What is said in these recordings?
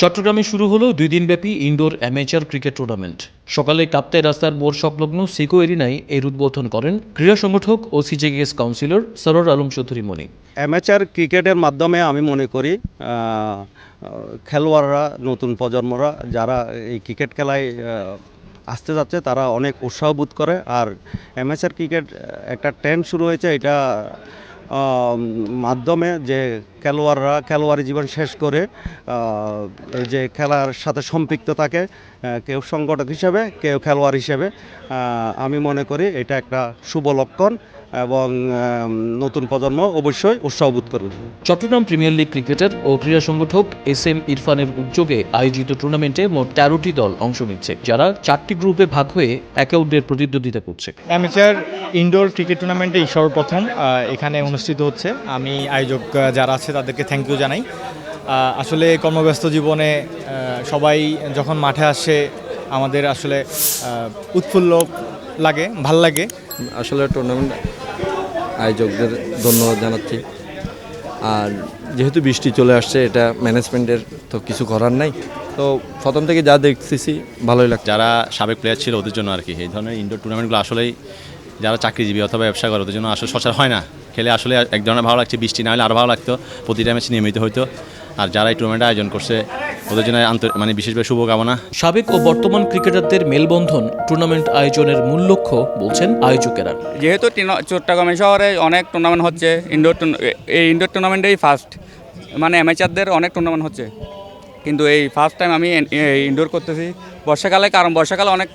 চট্টগ্রামে শুরু হলো দুই দিনব্যাপী ইনডোর অ্যামেচার ক্রিকেট টুর্নামেন্ট সকালে কাপ্তাই রাস্তার মোড় সংলগ্ন সিকো এরিনায় এর উদ্বোধন করেন ক্রীড়া সংগঠক ও CJKS councillor Sarwar Alam Chowdhury Moni. Amateur ক্রিকেটের মাধ্যমে আমি মনে করি খেলোয়াড়রা, নতুন প্রজন্মরা যারা এই ক্রিকেট খেলায় আসতে যাচ্ছে, তারা অনেক উৎসাহ বোধ করে। আর অ্যামেচার ক্রিকেট একটা ট্রেন্ড শুরু হয়েছে, এটা মাধ্যমে যে খেলোয়াড়রা খেলোয়াড়ি জীবন শেষ করে যে খেলার সাথে সম্পৃক্ত থাকে কেউ সংগঠক হিসেবে কেউ খেলোয়াড় হিসেবে আমি মনে করি এটা একটা শুভ লক্ষণ এবং নতুন প্রজন্ম অবশ্যই উৎসাহ বোধ করবে। চট্টগ্রাম প্রিমিয়ার লিগ ক্রিকেটার ও ক্রীড়া সংগঠক এস এম ইরফানের উদ্যোগে আয়োজিত টুর্নামেন্টে মোট তেরোটি দল অংশ নিচ্ছে যারা চারটি গ্রুপে ভাগ হয়ে একে অন্যের প্রতিদ্বন্দ্বিতা করছে। অ্যামেচার ইনডোর ক্রিকেট টুর্নামেন্টে এই সর্বপ্রথম এখানে অনুষ্ঠিত হচ্ছে। আমি আয়োজক যারা আছে তাদেরকে থ্যাংক ইউ জানাই। আসলে কর্মব্যস্ত জীবনে সবাই যখন মাঠে আসে আমাদের আসলে উৎফুল্ল লাগে ভালো লাগে। আসলে টুর্নামেন্ট আয়োজকদের ধন্যবাদ জানাচ্ছি। আর যেহেতু বৃষ্টি চলে আসছে এটা ম্যানেজমেন্টের তো কিছু করার নাই। তো প্রথম থেকে যা দেখতেছি ভালোই লাগছে। যারা সাবেক প্লেয়ার ছিল ওদের জন্য আর কি। এই ধরনের ইনডোর টুর্নামেন্টগুলো আসলেই যারা চাকরিজীবী অথবা ব্যবসা করে ওদের জন্য আসলে সচরাচর হয় না। খেলে আসলে এক ধরনের ভালো লাগছে বৃষ্টি না হলে আরও ভালো লাগতো প্রতিটা ম্যাচ নিয়মিত হইতো। আর যারা এই টুর্নামেন্ট আয়োজন করছে ওদের জন্য মানে বিশেষভাবে শুভকামনা। সাবেক ও বর্তমান ক্রিকেটারদের মেলবন্ধন টুর্নামেন্ট আয়োজনের মূল লক্ষ্য বলছেন আয়োজকেরা। যেহেতু চট্টগ্রাম শহরে অনেক টুর্নামেন্ট হচ্ছে ইনডোর এই ইনডোর টুর্নামেন্টেই ফার্স্ট মানে অ্যামেচারদের অনেক টুর্নামেন্ট হচ্ছে। কিন্তু এই ফার্স্ট টাইম আমি ইনডোর করতেছি। বর্ষাকালে কারণ বর্ষাকালে অনেক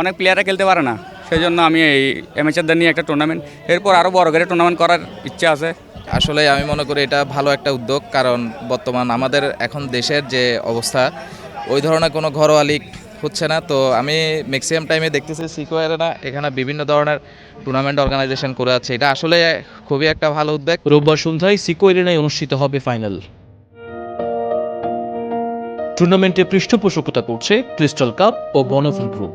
অনেক প্লেয়াররা খেলতে পারে না। সেই জন্য আমি এই অ্যামেচারদের নিয়ে একটা টুর্নামেন্ট এরপর আরও বড় করে টুর্নামেন্ট করার ইচ্ছা আছে। আসলে আমি মনে করি এটা ভালো একটা উদ্যোগ কারণ বর্তমান আমাদের এখন দেশের যে অবস্থা ওই ধরনের কোনো ঘরোয়া লিগ হচ্ছে না। তো আমি ম্যাক্সিমাম টাইমে দেখতেছি সিকোয়ারেরা এখানে বিভিন্ন ধরনের টুর্নামেন্ট অর্গানাইজেশন করে আছে। এটা আসলে খুবই একটা ভালো উদ্যোগ। রোববার সন্ধ্যায় সিকো এরিনায় অনুষ্ঠিত হবে ফাইনাল টুর্নামেন্টে পৃষ্ঠপোষকতা করছে ক্রিস্টাল কাপ ও Banoful group